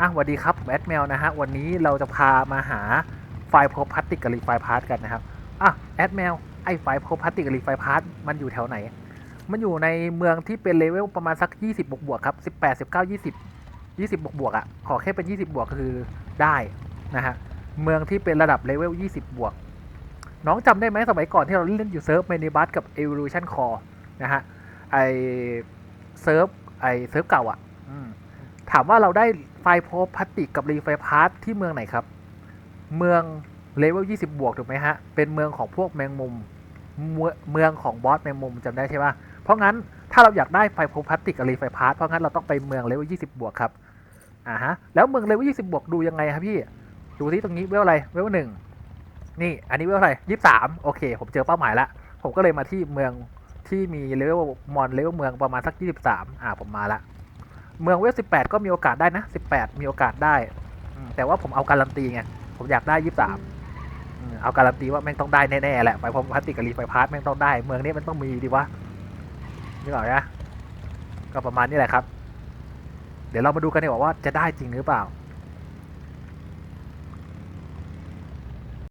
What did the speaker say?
อะสวัสดีครับแอดแมวนะฮะวันนี้เราจะพามาหาไฟล์โพพลาสติกกับรีไฟล์พาร์ทกันนะครับอะแอดแมวไอไฟล์โพพลาสติกกับรีไฟล์พาร์ทมันอยู่แถวไหน มันอยู่ในเมืองที่เป็นเลเวลประมาณสัก 20 บวกบวกครับ 18 19 20 20 บวกบวกอะขอแค่เป็น 20 บวกก็คือได้นะฮะเมืองที่เป็นระดับเลเวล 20 บวก น้องจำได้ไหมสมัยก่อนที่เราเล่นอยู่เซิร์ฟเมนิบัสกับ Evolution Core นะฮะไอเซิร์ฟไอเซิร์ฟเก่าอะ ถามว่าเราได้ไฟโพพลาสติกกับรีไฟพาร์ทที่เมืองไหนครับ เมืองเลเวล20 บวกถูกไหมฮะ เป็นเมืองของพวกแมงมุม เมืองของบอสแมงมุมจำได้ใช่ปะเพราะงั้นถ้าเราอยากได้ไฟโพพลาสติกกับรีไฟพาร์ทเพราะงั้นเราต้องไปเมืองเลเวล20 บวกครับ อ่าฮะ แล้วเมืองเลเวล20 บวกดูยังไงครับพี่ ดูที่ตรงนี้เวลอะไรเวลหนึ่งนี่ อันนี้เวลอะไรยี่สามโอเค ผมเจอเป้าหมายแล้วผมก็เลยมาที่เมืองที่มีเลเวลมอนเลเวลเมืองประมาณสักยี่สิบสามอ่าผมมาละ เมืองเวฟสิบแปดก็มีโอกาสได้นะสิบแปดมีโอกาสได้แต่ว่าผมเอาการันตีไงผมอยากได้ยี่สามเอาการันตีว่าแม่งต้องได้แน่ๆแหละไปพอพลาสติกกับรีไฟพาร์ทแม่งต้องได้ เมืองนี้มันต้องมีดีวะนี่หรอเนะก็ประมาณนี้แหละครับ เดี๋ยวเรามาดูกันดีกว่าว่าจะได้จริงหรือเปล่า